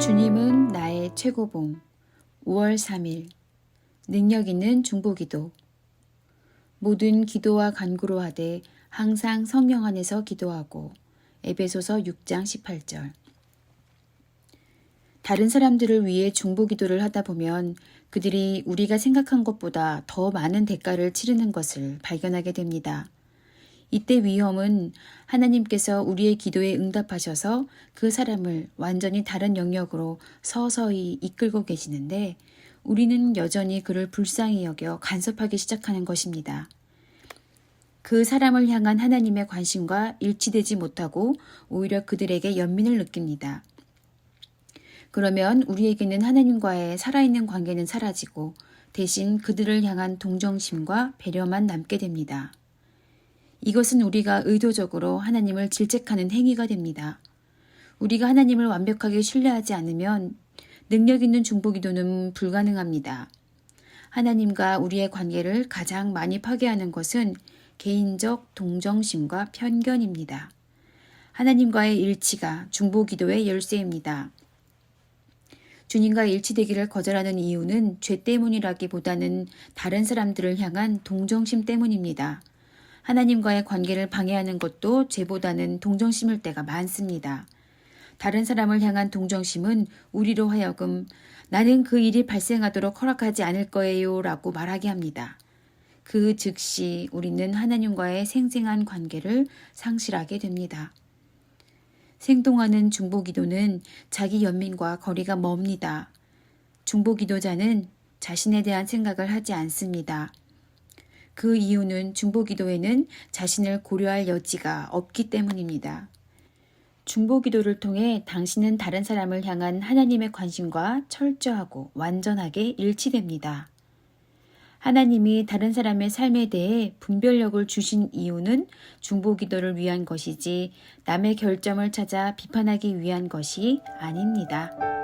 주님은 나의 최고봉. 5월 3일. 능력 있는 중보기도. 모든 기도와 간구로 하되 항상 성령 안에서 기도하고. 에베소서 6장 18절. 다른 사람들을 위해 중보 기도를 하다 보면 그들이 우리가 생각한 것보다 더 많은 대가를 치르는 것을 발견하게 됩니다. 이때 위험은 하나님께서 우리의 기도에 응답하셔서 그 사람을 완전히 다른 영역으로 서서히 이끌고 계시는데 우리는 여전히 그를 불쌍히 여겨 간섭하기 시작하는 것입니다. 그 사람을 향한 하나님의 관심과 일치되지 못하고 오히려 그들에게 연민을 느낍니다. 그러면 우리에게는 하나님과의 살아있는 관계는 사라지고 대신 그들을 향한 동정심과 배려만 남게 됩니다. 이것은 우리가 의도적으로 하나님을 질책하는 행위가 됩니다. 우리가 하나님을 완벽하게 신뢰하지 않으면 능력 있는 중보기도는 불가능합니다. 하나님과 우리의 관계를 가장 많이 파괴하는 것은 개인적 동정심과 편견입니다. 하나님과의 일치가 중보기도의 열쇠입니다. 주님과 일치되기를 거절하는 이유는 죄 때문이라기보다는 다른 사람들을 향한 동정심 때문입니다. 하나님과의 관계를 방해하는 것도 죄보다는 동정심일 때가 많습니다. 다른 사람을 향한 동정심은 우리로 하여금 나는 그 일이 발생하도록 허락하지 않을 거예요 라고 말하게 합니다. 그 즉시 우리는 하나님과의 생생한 관계를 상실하게 됩니다. 생동하는 중보기도는 자기 연민과 거리가 멉니다. 중보기도자는 자신에 대한 생각을 하지 않습니다. 그 이유는 중보기도에는 자신을 고려할 여지가 없기 때문입니다. 중보기도를 통해 당신은 다른 사람을 향한 하나님의 관심과 철저하고 완전하게 일치됩니다. 하나님이 다른 사람의 삶에 대해 분별력을 주신 이유는 중보 기도를 위한 것이지 남의 결점을 찾아 비판하기 위한 것이 아닙니다.